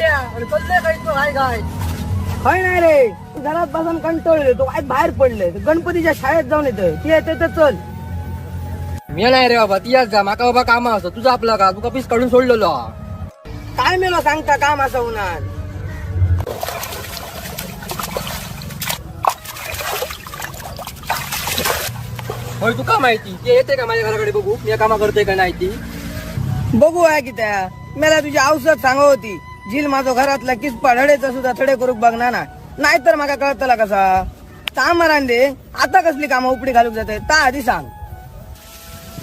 चाललंय काय तू काय काय? काय नाही रे. तू घरात बसून कंटाळ येतो आज बाहेर पडले. गणपतीच्या शाळेत जाऊन येतोय ती येते तर चल. मी नाही रे बाबा. ती जा. माका बाबा काम असं तुझं आपलं का? तुका पीस काढून सोडलेलो. काय मेलो सांगता काम असं होणार? होय तुका माहिती? ते येते का माझ्या घराकडे बघू? मी कामा करतोय का नाही ती? बघू आहे की त्या. मला तुझी औषध सांगा होती. झील माझो घरातला किसपा ढडेचा सुद्धा थडे करूक बघणार ना नाहीतर माका कळतला कसा? सामारान दे आता कसली कामं उपडी घालूक जाते? ता आधी सांग.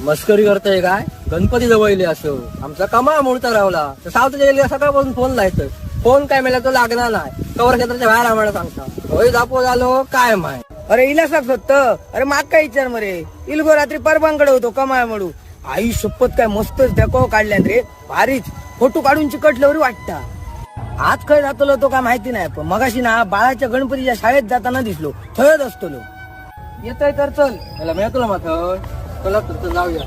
मस्करी करतोय काय? गणपती जवळ असं. आमचा कमा मोडता रावला. तर सावताच्या गेली सकाळपासून फोन लायचं फोन काय मिळाला तर लागणार नाही. कवर क्षेत्राच्या बाहेर आम्हाला सांगता. होय दापो झालो काय माय? अरे इला सांग होत अरे माग काय विचार मरे? इलगो रात्री परबांकडे होतो कमाळ म्हणू आई शपथ काय मस्तच देखो काढल्यान रे. भारीच. फोटो काढून चिकटल्यावर वाटता. आज काय जातलो तो काय माहिती नाही पण मगाशी ना बाळाच्या गणपतीच्या शाळेत जाताना दिसलो थळत असतो येतोय तर चल. त्याला मिळतो ना चला तर जाऊया.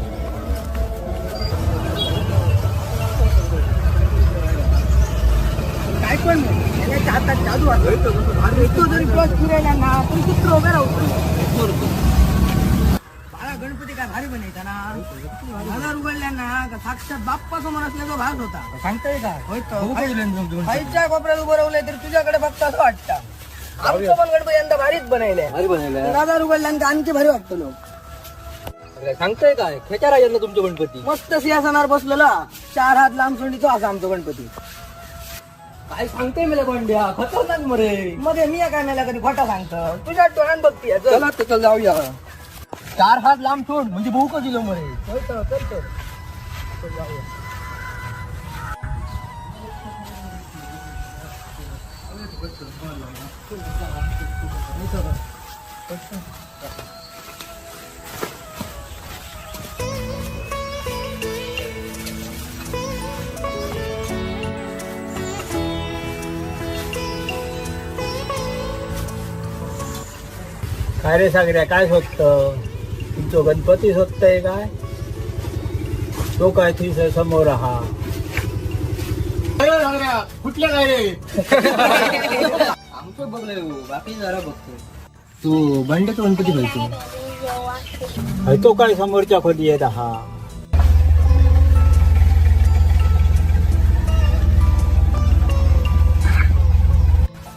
काय पण नाही. याच्या हातात जादू आहे. जरी क्रॉस फिरायला ना आपण चित्र उभे राहतो बाळा गणपती काय भारी बनायचा ना. हजार उघडल्या ना का साक्षात बाप्पा समोर असल्याचा भाग होता. सांगताय काय होय बघू कोपऱ्यात उभं राहिलंय तर तुझ्याकडे फक्त असं वाटतं. आमचं पण गणपती यंदा भारीच बनवलंय. भारी बनवलंय. आणखी भारी वाटतं लोक. अरे सांगताय काय खेचा राहिला ना तुमचं गणपती. मस्त सिंहासनावर बसलेला. चार हात लांब सोंडीतो असा आमचा गणपती. काय सांगताय मला बंड्या खतरनाक मरे. मध्ये मी काय मला कधी खोटा सांगतो. तुझ्या डोळ्यात बघती चल. चला तर चल जाऊया. चार हात लांब सोड म्हणजे भाऊ का दिलो मरे काय रे सागऱ्या काय शोधतं तुमचं गणपती आहे काय? तो काय तुझ्या समोर हा. कुठल्या काय रे? आमचं बघलंय हो, बाकी जरा बघतो. तू बंड्याचा गणपती पाहिजे तो काय समोरच्या खोली येत हा.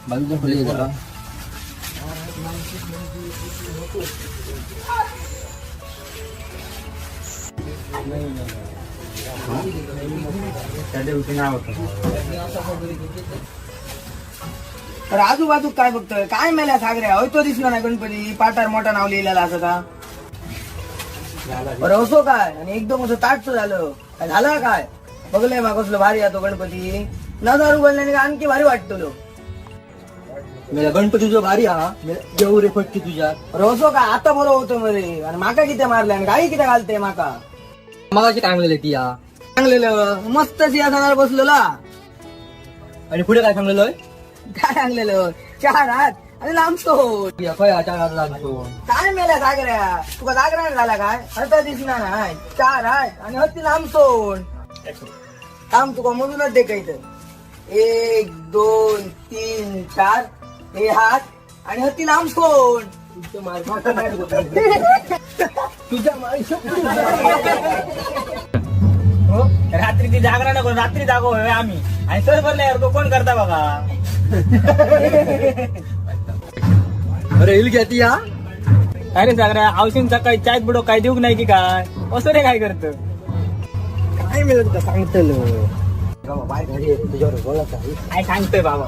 बाजूच्या खोली जरा. त्या दिवशी नाव तर आजूबाजू काय बघतोय? काय मेल्या सागऱ्या? होय तो दिसला नाही गणपती. पाटार मोठा नाव लिहिलेला असं का? बरं असो काय? आणि एकदम असं ताटचं झालं. काय झालं काय? बघलंय मग भारी येतो गणपती. नजर उघडल्याने का आणखी भारी वाटतो मेला गणपती तुझा भारी हा देऊ रे फटकी तुझ्या रोजो काय आता बरं होतो मध्ये. आणि माका किती मारले आणि गाई किती घालते माका? मगाशी काय म्हणले ती या चांगलेलं. मस्त सिंहासनावर बसलेला. आणि पुढे काय सांगलेलं काय आणलेलं चार हात आणि लांबतो खय चार हात लागतो काय मेला जागऱ्या तुका जागरा झाला काय? आता दिसणार नाही. चार हात आणि हत्ती लांब सोड तुका म्हणूनच दे काही एक दोन तीन चार. हे हात आणि हत्ती लांब कोण? तुझ्या माई हो? रात्री ती जागरा नको रात्री जागो आम्ही. आणि सर भरल्यावर तो कोण करता बघा? अरे हिल घ्या ती हा. अरे जागरा औषध सकाळी चायत बुडो काय देऊ नाही की काय? असं रे काय करत? काय मिळत तुला सांगतल बाय घरी येतो तुझ्यावर बोलत आहे काय सांगतोय बाबा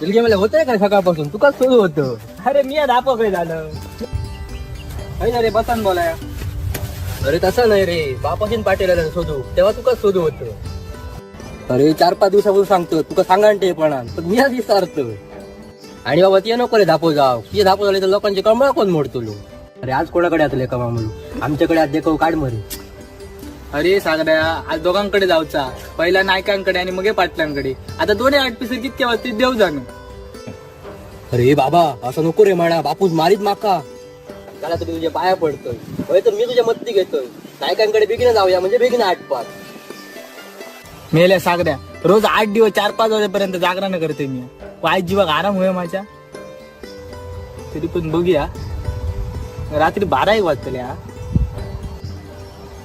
दिलगे मला होतंय काय सकाळपासून तुका सुरू होतं अरे मी दापो काय झालं अरे रे बसन बोलाय अरे तसं नाही रे बापाशीन पाटील शोधू तेव्हा तुका शोधू होत अरे चार पाच दिवसापासून सांगतो तुका सांगा ते पण मी आधी विचारतो आणि बाबा ती नको रे धापो जाव ते धापो झाले तर लोकांचे कमळा कोण मोडतो अरे आज कोणाकडे आतले कमा म्हणून आमच्याकडे आज देखो काढ मरे. अरे सागड्या आज दोघांकडे जाऊचा. पहिला नायकांकडे आणि मग पाटलांकडे. आता दोन्ही आठ पिसे कितके वाजते देव जाणं. अरे बाबा असं नको रे म्हणा. बापूस मारीत माका. त्याला तुम्ही तुझ्या पाया पडतोय. होय तर मी तुझ्या मदती घेतोय. नायकांकडे बेगीन जाऊया म्हणजे बेगीन आठ पाच मेल्या सागऱ्या रोज आठ दिवस चार पाच वाजेपर्यंत जागरण करते मी. पाय जीवाक आराम होय माझ्या? तरी पण बघूया. रात्री बारा एक वाजतल्या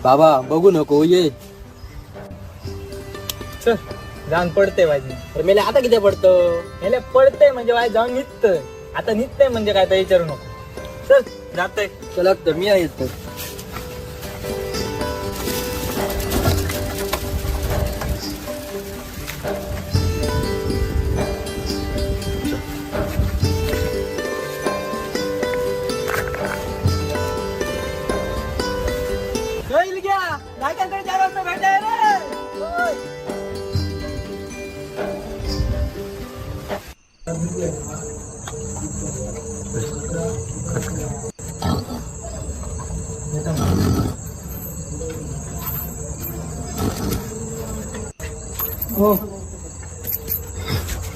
बाबा बघू नको ये. चल जाऊन पडते माझी. तर मेले आता किती पडतो? मेले पडतय म्हणजे वाय जाऊन निघतंय. आता निघतंय म्हणजे काय तर विचारू नको. चल जातोय. चला तर मी आहे तर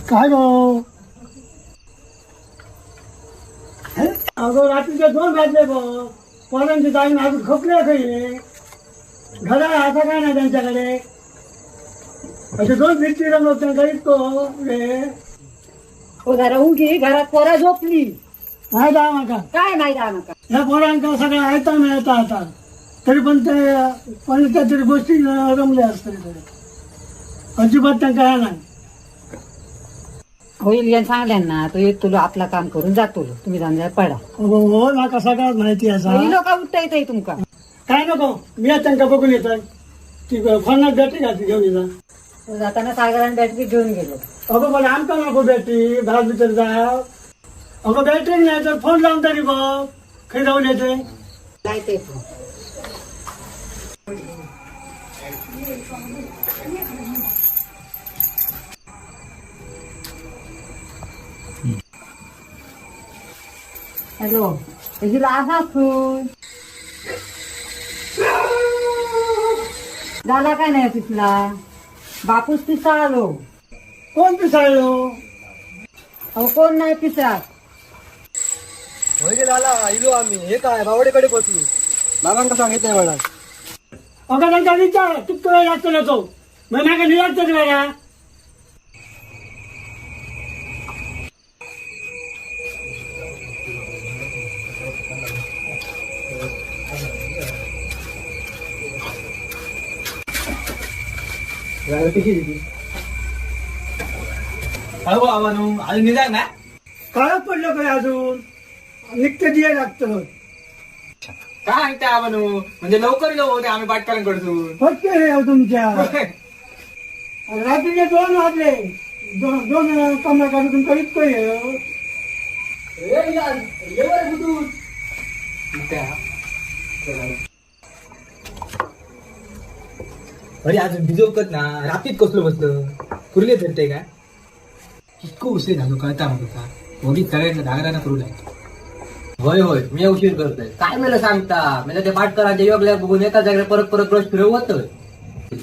काय गो? अगं रात्रीचे दोन वाजले बघ पोरांची जाईन अजून खपले काही घरा आता काय नाही त्यांच्याकडे. असे दोन फिरती रंगत त्यांचा इतको रे. हो जरा उगी घरात पोरा झोपली. नाही जा नका. काय नाही राहा नका. या पोरांका सगळं ऐता मिळता आता. तरी पण ते कोणत्या तरी गोष्टी रमल्या असतात अजिबात त्यांना काय नाही. होईल या सांगल्यान तो येत तुला आपला काम करून जातो तुम्ही जाऊन पडा हो हो नाका सगळ्यात माहिती आहे ही सा. लोक उठता येते तुमका. काय नको मी आज त्यांना बघून येत ती बॅटरी घालते घेऊन येतात तो जाताना सागरान बॅटरी घेऊन गेलो. अगं पण आमचा नको बॅटरी घरात भीतर जा. अगं बॅटरी नाही तर फोन लावून तरी बघ. खरी जाऊन येते नाही ते हॅलो हिला असा सून झाला काय नाही तिथला? बापूस पिसा आलो कोण पिसाळलो? अहो कोण नाही पिसा होय गे झाला इलो आम्ही. हे काय बावडेकडे बसलो. बाबांका सांगितलंय म्हणा अगं त्यांचा विचार. किती वेळ लागतो ना तो. मग मागे निराश तरी मला अहो आवानू अजून निघा ना काळच पडलं काय अजून निघते दिया लागतं काय सांगते आवानू म्हणजे लवकर जाऊ होते आम्ही पाटकरांकडून फक्त रे हो तुमच्या रात्रीचे दोन वाजले दोन दोन कमरा काढून तुमचा इतकं अरे अजून भिजवकत ना. रात्रीत कसलो बसलं? कुरले फिरते काय? इतकं उशीर झालो कळता मग का वडील सगळ्यांना धागराना करू लागतो होय होय मी उशीर करतोय. काय मला सांगता? मला ते पाटकरांच्या योगल्या बघून एका जागेवर परत परत ब्रश फिरवत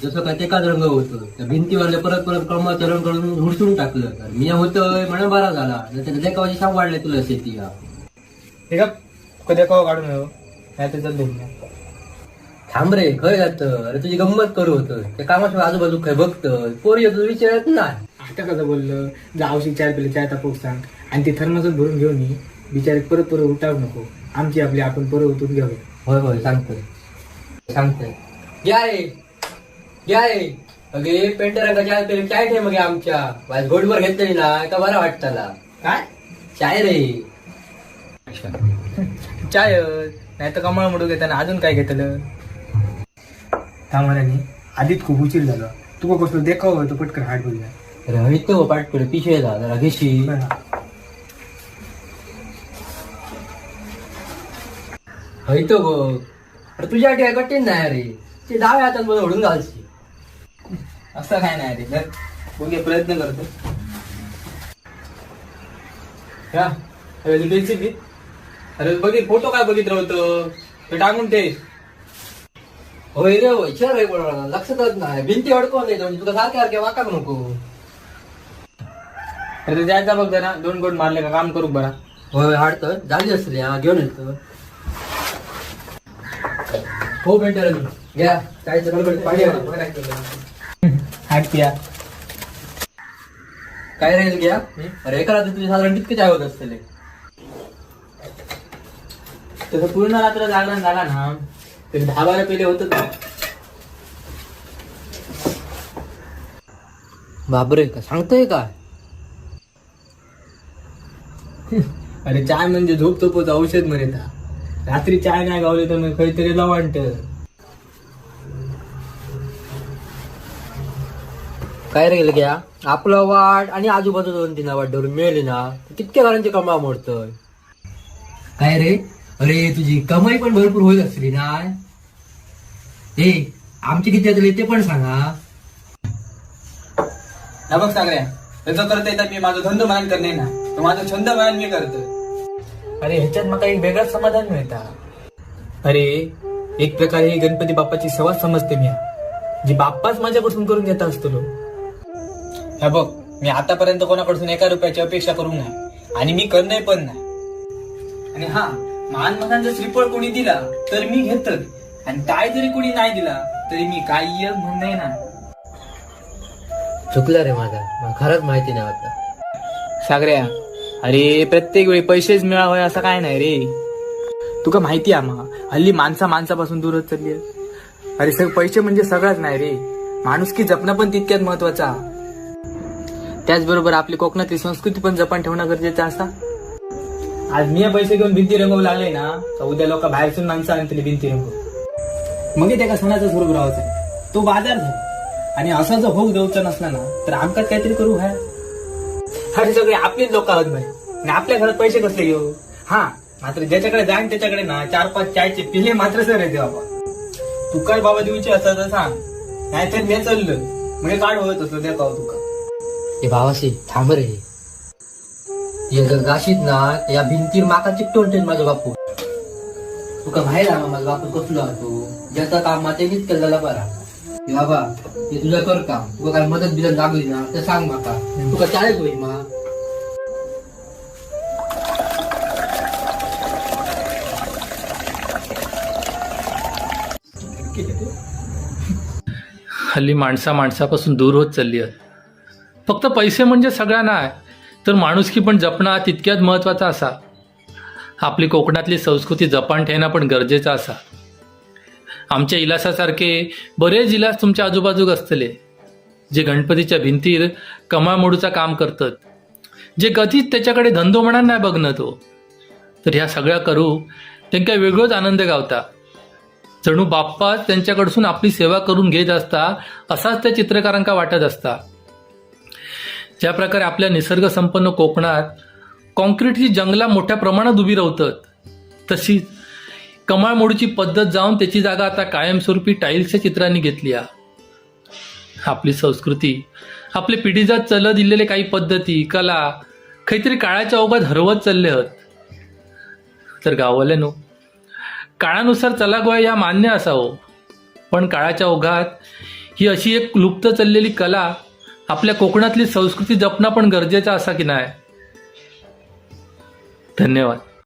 जसं काय एकाच रंग होतो. त्या भिंतीवरले परत परत क्रमाचं रंग करून हुडसून टाकलं. तर मी होतोय म्हणून बरा झाला. त्याच्या देखावाची शाप वाढले तुला शेती हा. हे का कधी काढून नाही तर चाललं थांब रे खय जात अरे तुझी गंमत करू होतं. त्या कामाशिवाय आजूबाजू काय बघतं? पोरी तुझं विचारत नाही आता कसं बोललं? जा औषध चार पिले चाय तापूक सांग. आणि ते थर्मासून भरून घेऊन ये. बिचारे परत परत उठाव नको. आमची आपली आपण परत उठून घ्यावं होय होय सांगतोय. सांगतोय. घ्या रे. घ्या रे. अगे पेंटर रंगाच्या तरी चाय ठे मग आमच्या. वाज गोडभर घेतली ना का बरा वाटताला काय? चाय रे. चाय नाही तर कमळ मोडू घेताना अजून काय घेतलं? थांबाने आधीच खूप उशीर झाला. तुका कसं देखाव तो पटकन हाट बोलूया अरे हयतो पाटकडे पिशवेला जरा घेशी. हयतो बघ. अरे तुझ्या काय कठीण नाही रे. ते डाव्या हातात मला ओढून घालशी. असं काय नाही रे तर बघूया प्रयत्न करतो. या रेसिपी अरे बघित फोटो काय बघितलं होतं? ते टाकून ते होय रे होय चल रे बरोबर लक्षातच नाही भिंती अडकवून नाही म्हणजे तुला सारख्या सारख्या वाका नको अरे जायचा बघ जरा दोन गोट मारले का काम करू बरा होय हाडतं झाली असली हा घेऊन येतो हो भेटेल घ्या गडबड पाणी पिया काय राहील घ्या अरे एका रात्री तुझे साधारण कितके चाय होत असतील तसं पूर्ण रात्र जागरण झाला ना तरी दहा बारा पेले होत का? बापरे का सांगतोय का अरे चाय म्हणजे झोप तोपच औषध म्हणे रात्री चाय नाही गावली तर मग काहीतरी लवांट काय राहील घ्या आपलं वाट आणि आजूबाजू दोन तीन वाट धरून मिळेल ना तर कितक्या घरांची कमा मोडतोय. काय रे? अरे तुझी कमाई पण भरपूर होईल असली ना? ए आमची किती येतली ते पण सांगा. हा बघ सागऱ्या त्याचं करता येतात मी माझं धंदो मान करणे ना तो माझा छंद मान मी करतो. अरे ह्याच्यात मला एक वेगळंच समाधान मिळता. अरे एक प्रकारे ही गणपती बाप्पाची सेवा समजते मी. जी बाप्पाच माझ्यापासून करून घेता असतो लो. हा बघ मी आतापर्यंत कोणाकडून एका रुपयाची अपेक्षा करू नाही आणि मी करणे पण नाही. आणि हा मान मनांचा श्रीफळ कोणी दिला तर मी घेतच. आणि काय जरी कोणी नाही दिला तरी मी काही म्हणणे ना. चुकलं रे माझा. मला खरंच माहिती नाही आता सागऱ्या अरे प्रत्येक वेळी पैसेच मिळावे असं काय नाही रे. तुका माहिती आहे मग हल्ली माणसा माणसापासून दूरच चालली आहे. अरे सग पैसे म्हणजे सगळंच नाही रे. माणुसकी जपणं पण तितक्यात महत्त्वाचा त्याचबरोबर आपली कोकणातली संस्कृती पण जपान ठेवणं गरजेचं असा आज मी पैसे घेऊन भिंती रंगवू लागले ना तर उद्या लोक बाहेरसून माणसं आणतील भिंती रंगवू मग ते का सणाचा स्वरूप राहायचा तो बाजार झाला. आणि असा जो होऊ द्यायचा नसला ना तर आमकाच काहीतरी करू हाय अरे सगळे आपलीच लोक आहोत भाई आणि आपल्या घरात पैसे कसले घेऊ हा मात्र ज्याच्याकडे जाईन त्याच्याकडे ना चार पाच चायचे पिले मात्र सर येते बाबा तू काय बाबा देऊची असं तर सांग. नाहीतर मी चाललो. म्हणजे काढ होत असतो त्या पाव तुका हे भावाशी थांब रे. हे जर गाशीत ना या भिंतीर माका चिकटून ठेव माझा बापू तुका माहीत आहे माझा बापू कसलो हा तू? ज्याचा काम मातेनीच केलेला बरा. बाबा हे तुझं कर काम. तुका काय मदत बिदत लागली ना तर सांग माका तुका चाळीस होईल मा? हल्ली माणसा माणसापासून दूर होत चालली आहेत फक्त पैसे म्हणजे सगळा नाही तर माणुसकी पण जपणं तितक्यात महत्त्वाचा असा. आपली कोकणातली संस्कृती जपान ठेवणं पण गरजेचं असा. आमच्या इलासासारखे बरेच इलास तुमच्या आजूबाजूक असतले जे गणपतीच्या भिंतीर कमाळमोडूचा काम करतात. जे कधीच त्याच्याकडे धंदो म्हणा नाही बघणं तो. तर ह्या सगळ्या करू त्यांना वेगळोच आनंद गावता. जणू बाप्पा त्यांच्याकडसून आपली सेवा करून घेत असता असाच त्या चित्रकारांका वाटत असता. ज्या प्रकारे आपल्या निसर्ग संपन्न कोकणात कॉन्क्रीटची जंगला मोठ्या प्रमाणात उभी राहतात तशीच कमाळ मोडूची पद्धत जाऊन त्याची जागा आता कायमस्वरूपी टाईल्सच्या चित्रांनी घेतली आहे. आपली संस्कृती आपले पिढीजात चलत दिलेले काही पद्धती कला काहीतरी काळाच्या ओघात हरवत चालले आहेत. तर गाववाल्यानो काळानुसार चला गोय या मान्य असावं. पण काळाच्या ओघात ही अशी एक लुप्त चाललेली कला आपल्या कोकणातली संस्कृती जपणं पण गरजेचं असा की नाही? धन्यवाद.